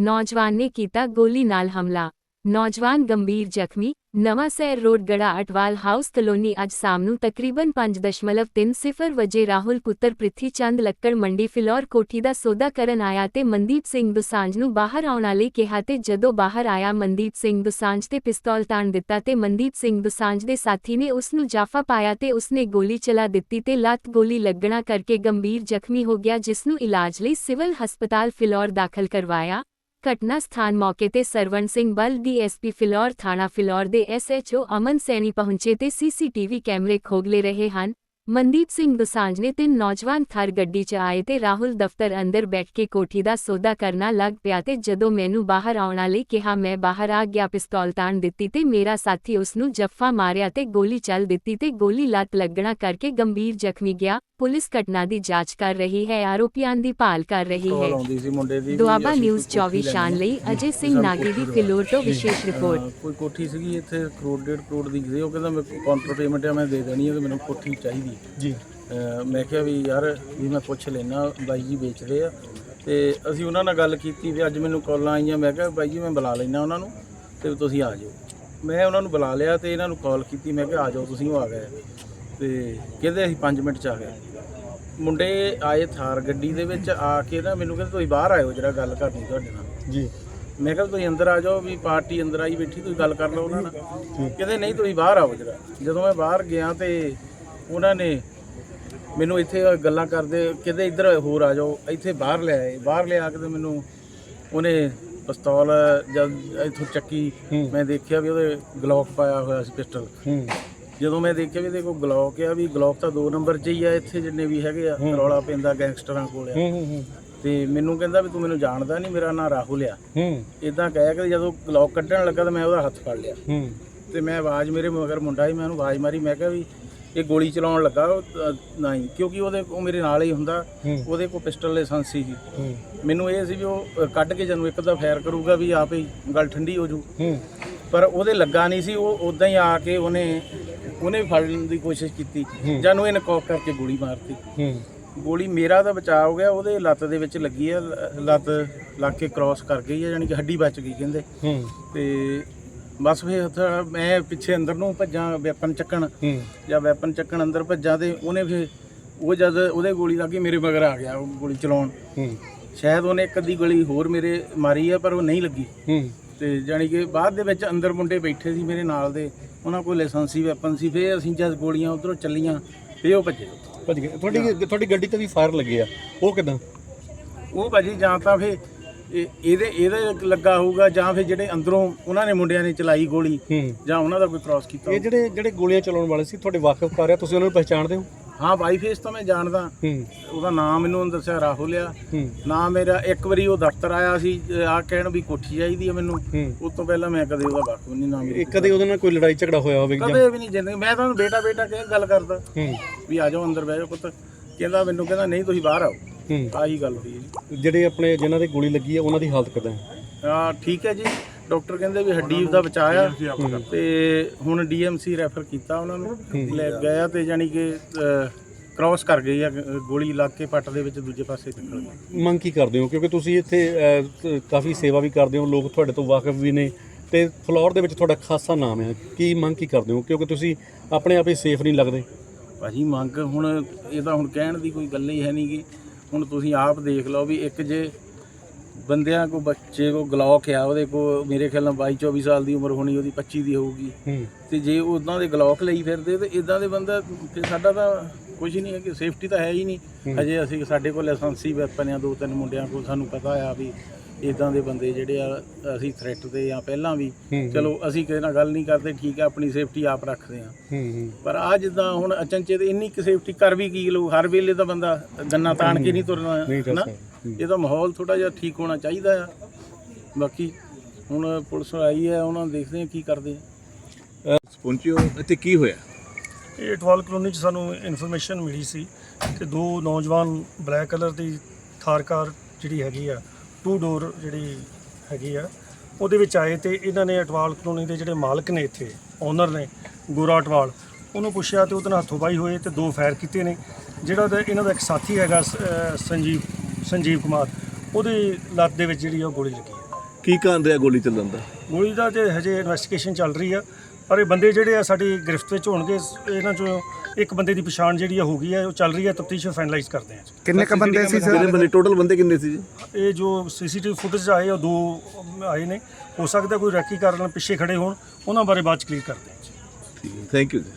ਨੌਜਵਾਨ ਨੇ ਕੀਤਾ ਗੋਲੀ ਨਾਲ ਹਮਲਾ। ਨੌਜਵਾਨ ਗੰਭੀਰ ਜ਼ਖਮੀ, Nawan Shahr road Garha Atwal house colony ਅੱਜ ਸ਼ਾਮ ਨੂੰ ਤਕਰੀਬਨ 5.30 ਵਜੇ ਰਾਹੁਲ ਪੁੱਤਰ ਪ੍ਰਿਥੀ ਚੰਦ ਲੱਕੜ ਮੰਡੀ ਫਿਲੌਰ ਕੋਠੀ ਦਾ ਸੌਦਾ ਕਰਨ ਆਇਆ ਤੇ ਮਨਦੀਪ ਸਿੰਘ ਦੁਸਾਂਝ ਨੂੰ ਬਾਹਰ ਆਉਣ ਲਈ ਕਿਹਾ ਤੇ ਜਦੋਂ ਬਾਹਰ ਆਇਆ ਮਨਦੀਪ ਸਿੰਘ ਦੁਸਾਂਝ ਤੇ ਪਿਸਤੌਲ ਤਾਣ ਦਿੱਤਾ ਤੇ ਮਨਦੀਪ ਸਿੰਘ ਦੁਸਾਂਝ ਦੇ ਸਾਥੀ ਨੇ ਉਸ ਨੂੰ ਜਾਫਾ ਪਾਇਆ ਤੇ ਉਸਨੇ ਗੋਲੀ ਚਲਾ ਦਿੱਤੀ ਤੇ ਲੱਤ ਗੋਲੀ ਲੱਗਣਾ ਕਰਕੇ ਗੰਭੀਰ ਜ਼ਖਮੀ ਹੋ ਗਿਆ ਜਿਸ ਨੂੰ ਇਲਾਜ ਲਈ ਸਿਵਲ ਹਸਪਤਾਲ ਫਿਲੌਰ ਦਾਖਲ ਕਰਵਾਇਆ। ਘਟਨਾ ਸਥਾਨ ਮੌਕੇ ਤੇ ਸਰਵਣ ਸਿੰਘ ਬਲ ਡੀਐਸਪੀ ਫਿਲੌਰ ਥਾਣਾ ਫਿਲੌਰ ਦੇ ਐਸਐਚਓ ਅਮਨ ਸੈਣੀ ਪਹੁੰਚੇ ਤੇ ਸੀਸੀਟੀਵੀ ਕੈਮਰੇ ਖੋਗਲੇ ਰਹੇ ਹਨ। ਮਨਦੀਪ ਸਿੰਘ ਦੁਸਾਂਝ ਨੇ ਤਿੰਨ ਨੌਜਵਾਨ ਥਰ ਗੱਡੀ 'ਚ ਆਏ ਤੇ ਰਾਹੁਲ ਦਫ਼ਤਰ ਅੰਦਰ ਬੈਠ ਕੇ ਕੋਠੀ ਦਾ ਸੌਦਾ ਕਰਨਾ ਲੱਗ ਪਿਆ ਤੇ ਜਦੋਂ ਮੈਨੂੰ ਬਾਹਰ ਆਉਣ ਲਈ ਕਿਹਾ ਮੈਂ ਬਾਹਰ ਆ ਗਿਆ ਪਿਸਤੌਲ ਤਾਣ ਦਿੱਤੀ ਤੇ ਮੇਰਾ ਸਾਥੀ ਉਸ ਨੂੰ ਜੱਫਾ ਮਾਰਿਆ ਤੇ ਗੋਲੀ ਚੱਲ ਦਿੱਤੀ ਤੇ ਗੋਲੀ ਲੱਤ ਲੱਗਣਾ ਕਰਕੇ ਗੰਭੀਰ ਜ਼ਖਮੀ ਗਿਆ। ਪੁਲਿਸ ਘਟਨਾ ਦੀ ਜਾਂਚ ਕਰ ਰਹੀ ਹੈ ਆਰੋਪੀਆਂ ਦੀ ਭਾਲ ਕਰ ਰਹੀ ਹੈ। ਦੁਆਬਾ ਨਿਊਜ਼ ਕੋਈ 24 ਕੋਠੀ ਸ਼ਾਨ ਲਈ। ਅਜੇ ਸਿੰਘ ਨਾਗੀ ਦੀ ਫਿਲੌਰ ਤੋਂ ਵਿਸ਼ੇਸ਼ ਰਿਪੋਰਟ। ਕੋਈ ਕੋਠੀ ਸੀਗੀ ਇੱਥੇ ਕਰੋੜ ਡੇਢ ਕਰੋੜ ਦੀ ਸੀ। ਉਹ ਕਹਿੰਦਾ ਮੈਂ ਕਾਊਂਟਰ ਪੇਮੈਂਟ ਆ ਮੈਂ ਦੇ ਦੇਣੀ ਹੈ ਤੇ ਮੈਨੂੰ ਕੋਠੀ ਚਾਹੀਦੀ ਜੀ। ਮੈਂ ਕਿਹਾ ਵੀ ਯਾਰ ਵੀ ਮੈਂ ਪੁੱਛ ਲੈਣਾ ਬਾਈ ਜੀ ਵੇਚਦੇ ਆ। ਤੇ ਅਸੀਂ ਉਹਨਾਂ ਨਾਲ ਗੱਲ ਕੀਤੀ ਵੀ ਅੱਜ ਮੈਨੂੰ ਕਾਲਾਂ ਆਈਆਂ ਮੈਂ ਕਿਹਾ ਬਾਈ ਜੀ ਮੈਂ ਬੁਲਾ ਲੈਣਾ ਉਹਨਾਂ ਨੂੰ ਤੇ ਤੁਸੀਂ ਆ ਜਾਓ। ਮੈਂ ਉਹਨਾਂ ਨੂੰ ਬੁਲਾ ਲਿਆ ਤੇ ਇਹਨਾਂ ਨੂੰ ਕਾਲ ਕੀਤੀ ਮੈਂ ਕਿਹਾ ਆ ਜਾਓ ਤੁਸੀਂ ਉਹ ਆ ਗਏ। ਤੇ ਕਹਿੰਦੇ ਅਸੀਂ 5 ਮਿੰਟ ਚ ਆ ਗਏ। ਮੁੰਡੇ ਆਏ ਥਾਰ ਗੱਡੀ ਦੇ ਵਿੱਚ ਆ ਕੇ ਨਾ ਮੈਨੂੰ ਕਹਿੰਦੇ ਤੁਸੀਂ ਬਾਹਰ ਆਇਓ ਜਿਹੜਾ ਗੱਲ ਕਰਨੀ ਤੁਹਾਡੇ ਨਾਲ। ਜੀ। ਮੈਂ ਕਿਹਾ ਤੁਸੀਂ ਅੰਦਰ ਆ ਜਾਓ ਵੀ ਪਾਰਟੀ ਅੰਦਰ ਆਈ ਬੈਠੀ ਤੁਸੀਂ ਗੱਲ ਕਰ ਲਓ ਉਹਨਾਂ ਨਾਲ। ਕਹਿੰਦੇ ਨਹੀਂ ਤੁਸੀਂ ਬਾਹਰ ਆਓ ਜਰਾ। ਜਦੋਂ ਮੈਂ ਬਾਹਰ ਗਿਆ ਤੇ ਉਹਨਾਂ ਨੇ ਮੈਨੂੰ ਇੱਥੇ ਗੱਲਾਂ ਕਰਦੇ ਕਹਿੰਦੇ ਇੱਧਰ ਹੋਰ ਆ ਜਾਓ ਇੱਥੇ ਬਾਹਰ ਲੈ ਆਏ ਬਾਹਰ ਲਿਆ ਕੇ ਤੇ ਮੈਨੂੰ ਉਹਨੇ ਪਿਸਤੌਲ ਜਦ ਇੱਥੋਂ ਚੱਕੀ ਹੂੰ। ਮੈਂ ਦੇਖਿਆ ਵੀ ਉਹਦੇ ਗਲੋਕ ਪਾਇਆ ਹੋਇਆ ਸੀ ਪਿਸਟਲ। ਹੂੰ। ਜਦੋਂ ਮੈਂ ਦੇਖਿਆ ਵੀ ਇਹਦੇ ਕੋਲ ਗਲੋਕ ਆ ਵੀ ਗਲੋਕ ਤਾਂ ਦੋ ਨੰਬਰ 'ਚ ਹੀ ਆ ਇੱਥੇ ਜਿੰਨੇ ਵੀ ਹੈਗੇ ਆ ਰੌਲਾ ਪੈਂਦਾ ਗੈਂਗਸਟਰਾਂ ਕੋਲ ਆ। ਹੂੰ ਹੂੰ ਤੇ ਮੈਨੂੰ ਕਹਿੰਦਾ ਵੀ ਤੂੰ ਮੈਨੂੰ ਜਾਣਦਾ ਨਹੀਂ ਮੇਰਾ ਨਾਂ ਰਾਹੁਲ ਆ। ਹੂੰ। ਇਦਾਂ ਕਹਿ ਕੇ ਜਦੋਂ ਗਲੋਕ ਕੱਢਣ ਲੱਗਾ ਤਾਂ ਮੈਂ ਉਹਦਾ ਹੱਥ ਫੜ ਲਿਆ। ਹੂੰ। ਤੇ ਮੈਂ ਆਵਾਜ਼ ਮੇਰੇ ਮਗਰ ਮੁੰਡਾ ਸੀ ਮੈਂ ਉਹਨੂੰ ਆਵਾਜ਼ ਮਾਰੀ ਮੈਂ ਕਿਹਾ ਵੀ ਇਹ ਗੋਲੀ ਚਲਾਉਣ ਲੱਗਾ ਨਹੀਂ ਕਿਉਂਕਿ ਉਹਦੇ ਉਹ ਮੇਰੇ ਨਾਲ ਹੀ ਹੁੰਦਾ ਉਹਦੇ ਕੋਲ ਪਿਸਟਲ ਲਾਇਸੈਂਸ ਸੀ ਹੂੰ। ਮੈਨੂੰ ਇਹ ਸੀ ਵੀ ਉਹ ਕੱਢ ਕੇ ਜਦੋਂ ਇੱਕ ਦਾ ਫਾਇਰ ਕਰੂਗਾ ਵੀ ਆਪੇ ਹੀ ਗੱਲ ਠੰਡੀ ਹੋ ਜੂ। ਪਰ ਉਹਦੇ ਲੱਗਾ ਨਹੀਂ ਸੀ ਉਹ ਉਦਾਂ ਹੀ ਆ ਕੇ ਉਹਨੇ ਉਹਨੇ ਫੜਨ ਦੀ ਕੋਸ਼ਿਸ਼ ਕੀਤੀ। ਜਾਨੂੰ ਇਹਨੇ ਕੌਕ ਕਰਕੇ ਗੋਲੀ ਮਾਰਤੀ। ਗੋਲੀ ਮੇਰਾ ਤਾਂ ਬਚਾਅ ਹੋ ਗਿਆ ਉਹਦੇ ਲੱਤ ਦੇ ਵਿੱਚ ਲੱਗੀ ਆ ਲੱਤ ਲੱਗ ਕੇ ਕ੍ਰਾਸ ਕਰ ਗਈ ਆ ਯਾਨੀ ਕਿ ਹੱਡੀ ਬਚ ਗਈ ਕਹਿੰਦੇ। ਤੇ ਬਸ ਫਿਰ ਉੱਥੇ ਮੈਂ ਪਿੱਛੇ ਅੰਦਰ ਨੂੰ ਭੱਜਾਂ ਵੈਪਨ ਚੱਕਣ ਹੂੰ। ਜਾਂ ਵੈਪਨ ਚੱਕਣ ਅੰਦਰ ਭੱਜਾਂ ਤੇ ਉਹਨੇ ਫਿਰ ਉਹ ਜਦ ਉਹਦੇ ਗੋਲੀ ਲੱਗੀ ਮੇਰੇ ਮਗਰ ਆ ਗਿਆ ਉਹ ਗੋਲੀ ਚਲਾਉਣ। ਹੂੰ। ਸ਼ਾਇਦ ਉਹਨੇ ਇੱਕ ਅੱਧੀ ਗੋਲੀ ਹੋਰ ਮੇਰੇ ਮਾਰੀ ਆ ਪਰ ਉਹ ਨਹੀਂ ਲੱਗੀ। ਹੂੰ। ਤੇ ਜਾਣੀ ਕਿ ਬਾਅਦ ਦੇ ਵਿੱਚ ਅੰਦਰ ਮੁੰਡੇ ਬੈਠੇ ਸੀ ਮੇਰੇ ਨਾਲ ਦੇ ਉਹਨਾਂ ਕੋਲ ਲਾਇਸੈਂਸੀ ਵੈਪਨ ਸੀ ਫਿਰ ਅਸੀਂ ਜਦ ਗੋਲੀਆਂ ਉਧਰੋਂ ਚੱਲੀਆਂ ਫਿਰ ਉਹ ਭੱਜੇ। ਭੱਜ ਗਏ। ਤੁਹਾਡੀ ਤੁਹਾਡੀ ਗੱਡੀ ਤੇ ਵੀ ਫਾਇਰ ਲੱਗੇ ਆ। ਉਹ ਕਿਦਾਂ? ਉਹ ਭਾਜੀ ਜਾਂ ਤਾਂ ਫਿਰ ਇਹ- ਇਹਦੇ ਇਹਦੇ ਲੱਗਾ ਹੋਊਗਾ ਜਾਂ ਫਿਰ ਜਿਹੜੇ ਅੰਦਰੋਂ ਉਹਨਾਂ ਨੇ ਮੁੰਡਿਆਂ ਨੇ ਚਲਾਈ ਗੋਲੀ ਹੂੰ। ਜਾਂ ਉਹਨਾਂ ਦਾ ਕੋਈ ਕ੍ਰਾਸ ਕੀਤਾ ਇਹ ਜਿਹੜੇ ਜਿਹੜੇ ਗੋਲੀਆਂ ਚਲਾਉਣ ਵਾਲੇ ਸੀ ਤੁਹਾਡੇ ਵਾਕਿਫ ਕਰ ਰਿਹਾ ਤੁਸੀਂ ਉਹਨਾਂ ਨੂੰ ਪਹਿਚਾਣਦੇ ਹੋ? ਹਾਂ ਬਾਈ ਫੇਸ ਤਾਂ ਮੈਂ ਜਾਣਦਾ। ਹੂੰ। ਉਹਦਾ ਨਾਮ ਮੈਨੂੰ ਦੱਸਿਆ ਰਾਹੁਲ ਆ। ਹੂੰ। ਨਾ ਮੇਰਾ ਇੱਕ ਵਾਰੀ ਉਹ ਦਫ਼ਤਰ ਆਇਆ ਸੀ ਆ ਕਹਿਣ ਵੀ ਕੋਠੀ ਚਾਹੀਦੀ ਆ ਮੈਨੂੰ। ਹੂੰ। ਉਸ ਤੋਂ ਪਹਿਲਾਂ ਮੈਂ ਕਦੇ ਉਹਦਾ ਵਾਕਫ ਨਹੀਂ ਨਾ ਇਹ ਕਦੇ ਉਹਦੇ ਨਾਲ ਕੋਈ ਲੜਾਈ ਝਗੜਾ ਹੋਇਆ ਹੋਵੇ ਜਾਂ? ਕਦੇ ਵੀ ਨਹੀਂ ਜਿੰਦਗੀ ਮੈਂ ਤਾਂ ਉਹਨੂੰ ਬੇਟਾ ਬੇਟਾ ਕਹਿ ਗੱਲ ਕਰਦਾ। ਹੂੰ। ਵੀ ਆ ਜਾਓ ਅੰਦਰ ਬਹਿ ਜਾਓ ਪੁੱਤ। ਕਹਿੰਦਾ ਮੈਨੂੰ ਕਹਿੰਦਾ ਨਹੀਂ ਤੁਸੀਂ ਬਾਹਰ ਆਓ। ਹੂੰ। ਆਹੀ ਗੱਲ ਹੋਈ ਹੈ ਜੀ। ਜਿਹੜੇ ਆਪਣੇ ਜਿਨ੍ਹਾਂ ਦੇ ਗੋਲੀ ਲੱਗੀ ਆ ਉਹਨਾਂ ਦੀ ਹਾਲਤ ਕਿਦਾਂ ਹੈ? ਆ ਠੀਕ ਹੈ ਜੀ। ਡਾਕਟਰ ਕਹਿੰਦੇ ਵੀ ਹੱਡੀ ਦਾ ਬਚਾਇਆ। ਤੇ ਹੁਣ ਡੀਐਮਸੀ ਰੈਫਰ ਕੀਤਾ ਉਹਨਾਂ ਨੂੰ। ਲੈ ਗਿਆ ਤੇ ਯਾਨੀ ਕਿ ਕ੍ਰਾਸ ਕਰ ਗਈ ਆ ਗੋਲੀ ਲੱਗ ਕੇ ਪੱਟ ਦੇ ਵਿੱਚ ਦੂਜੇ ਪਾਸੇ ਨਿਕਲ ਗਈ। ਮੰਗ ਕੀ ਕਰਦੇ ਹੋ? ਕਿਉਂਕਿ ਤੁਸੀਂ ਇੱਥੇ ਅਹ, ਤ- ਕਾਫੀ ਸੇਵਾ ਵੀ ਕਰਦੇ ਹੋ। ਲੋਕ ਤੁਹਾਡੇ ਤੋਂ ਵਾਕਿਫ ਵੀ ਨੇ। ਤੇ ਫਲੋਰ ਦੇ ਵਿੱਚ ਤੁਹਾਡਾ ਖਾਸਾ ਨਾਮ ਹੈ। ਕੀ ਮੰਗ ਕੀ ਕਰਦੇ ਹੋ? ਕਿਉਂਕਿ ਤੁਸੀਂ ਆਪਣੇ ਆਪ ਹੀ ਸੇਫ ਨਹੀਂ ਲੱਗਦੇ। ਭਾਜੀ ਮੰਗ ਹੁਣ ਇਹ ਤਾਂ ਹੁਣ ਕਹਿਣ ਦੀ ਕੋਈ ਗੱਲ ਹੀ ਹੈ ਨਹੀਂ ਗੀ। ਹੁਣ ਤੁਸੀਂ ਆਪ ਦੇਖ ਲਓ ਵੀ ਇੱਕ ਜੇ ਬੰਦਿਆਂ ਕੋ ਬੱਚੇ ਕੋ ਗਲੌਕ ਆ ਉਹਦੇ ਕੋ ਮੇਰੇ ਖਿਆਲ ਨਾਲ 22 24 ਸਾਲ ਦੀ ਉਮਰ ਹੋਣੀ ਉਹਦੀ 25 ਦੀ ਹੋਊਗੀ। ਤੇ ਜੇ ਉਹਨਾਂ ਦੇ ਗਲੌਕ ਲਈ ਫਿਰਦੇ ਤੇ ਇਦਾਂ ਦੇ ਬੰਦਾ ਫਿਰ ਸਾਡਾ ਤਾਂ ਕੁਝ ਨਹੀਂ ਹੈ ਕਿ ਸੇਫਟੀ ਤਾਂ ਹੈ ਹੀ ਨਹੀਂ। ਅਜੇ ਅਸੀਂ ਸਾਡੇ ਕੋਲ ਲਾਇਸੈਂਸੀ ਵੈਪਨ ਆ ਦੋ ਤਿੰਨ ਮੁੰਡਿਆਂ ਕੋਲ ਸਾਨੂੰ ਪਤਾ ਆ ਵੀ ਇਦਾਂ ਦੇ ਬੰਦੇ ਜਿਹੜੇ ਆ ਅਸੀਂ ਥ੍ਰੈਟ ਤੇ ਆ ਪਹਿਲਾਂ ਵੀ। ਚਲੋ ਅਸੀਂ ਕਿਸੇ ਨਾਲ ਗੱਲ ਨਹੀਂ ਕਰਦੇ ਠੀਕ ਹੈ ਆਪਣੀ ਸੇਫਟੀ ਆਪ ਰੱਖਦੇ ਆ। ਪਰ ਆ ਜਿੱਦਾਂ ਹੁਣ ਅਚਨਚੇਤ ਇੰਨੀ ਕਿ ਸੇਫਟੀ ਕਰ ਵੀ ਕੀ ਲੋ ਹਰ ਵੇਲੇ ਤਾਂ ਬੰਦਾ ਗੰਨਾ ਤਾਣ ਕੇ ਨਹੀਂ ਤੁਰਨਾ ਨਾ ਇਹਦਾ ਮਾਹੌਲ ਥੋੜਾ ਜਿਹਾ ਠੀਕ ਹੋਣਾ ਚਾਹੀਦਾ ਆ। ਬਾਕੀ ਹੁਣ ਪੁਲਿਸ ਆਈ ਹੈ ਉਹਨਾਂ ਨੂੰ ਦੇਖਦੇ ਆ ਕੀ ਕਰਦੇ ਆ। ਪਹੁੰਚੇ ਹੋ ਇੱਥੇ ਕੀ ਹੋਇਆ? ਇਹ ਅਟਵਾਲ ਕਲੋਨੀ 'ਚ ਸਾਨੂੰ ਇਨਫੋਰਮੇਸ਼ਨ ਮਿਲੀ ਸੀ ਕਿ ਦੋ ਨੌਜਵਾਨ ਬਲੈਕ ਕਲਰ ਦੀ ਥਾਰ ਕਾਰ ਜਿਹੜੀ ਹੈਗੀ ਆ ਟੂ ਡੋਰ ਜਿਹੜੀ ਹੈਗੀ ਆ ਉਹਦੇ ਵਿੱਚ ਆਏ ਤੇ ਇਹਨਾਂ ਨੇ ਅਟਵਾਲ ਕਲੋਨੀ ਦੇ ਜਿਹੜੇ ਮਾਲਕ ਨੇ ਇੱਥੇ ਓਨਰ ਨੇ ਗੋਰਾ ਅਟਵਾਲ ਉਹਨੂੰ ਪੁੱਛਿਆ ਤੇ ਉਹਦੇ ਨਾਲ ਹੱਥੋਂ ਬਾਈ ਹੋਏ ਤੇ ਦੋ ਫਾਇਰ ਕੀਤੇ ਨੇ। ਜਿਹੜਾ ਉਹਦਾ- ਇਹਨਾਂ ਦਾ ਇੱਕ ਸਾਥੀ ਹੈਗਾ ਸ- ਅਹ ਸੰਜੀਵ ਸੰਜੀਵ ਕੁਮਾਰ ਉਹਦੀ ਲੱਤ ਦੇ ਵਿੱਚ ਜਿਹੜੀ ਆ ਉਹ ਗੋਲੀ ਲੱਗੀ ਹੈ ਕੀ ਕਾਰਨ ਰਿਹਾ ਗੋਲੀ ਚੱਲਣ ਦਾ? ਗੋਲੀ ਦਾ ਤੇ ਹਜੇ ਇਨਵੈਸਟੀਗੇਸ਼ਨ ਚੱਲ ਰਹੀ ਆ। ਪਰ ਇਹ ਬੰਦੇ ਜਿਹੜੇ ਆ ਸਾਡੀ ਗ੍ਰਿਫਤ ਵਿੱਚ ਹੋਣਗੇ ਇਹਨਾਂ ਚੋਂ ਇੱਕ ਬੰਦੇ ਦੀ ਪਛਾਣ ਜਿਹੜੀ ਆ ਹੋ ਗਈ ਹੈ ਉਹ ਚੱਲ ਰਹੀ ਹੈ ਤਫਤੀਸ਼ ਫਾਈਨਲਾਈਜ਼ ਕਰਦੇ ਆ ਕਿੰਨੇ ਕ ਬੰਦੇ ਸੀ ਕਿੰਨੇ ਸਰ? ਬੰਦੇ ਟੋਟਲ ਬੰਦੇ ਕਿੰਨੇ ਸੀ ਜੀ? ਇਹ ਜੋ ਸੀਸੀਟੀਵੀ ਫੁਟੇਜ ਆਏ ਉਹ ਦੋ ਆਏ ਨੇ। ਹੋ ਸਕਦਾ ਕੋਈ ਰੈਕੀ ਕਾਰਨ ਪਿੱਛੇ ਖੜੇ ਹੋਣ ਉਹਨਾਂ ਬਾਰੇ ਬਾਅਦ ਚ ਕਲੀਅਰ ਕਰਦੇ ਆ ਥੈਂਕ ਯੂ ਜੀ।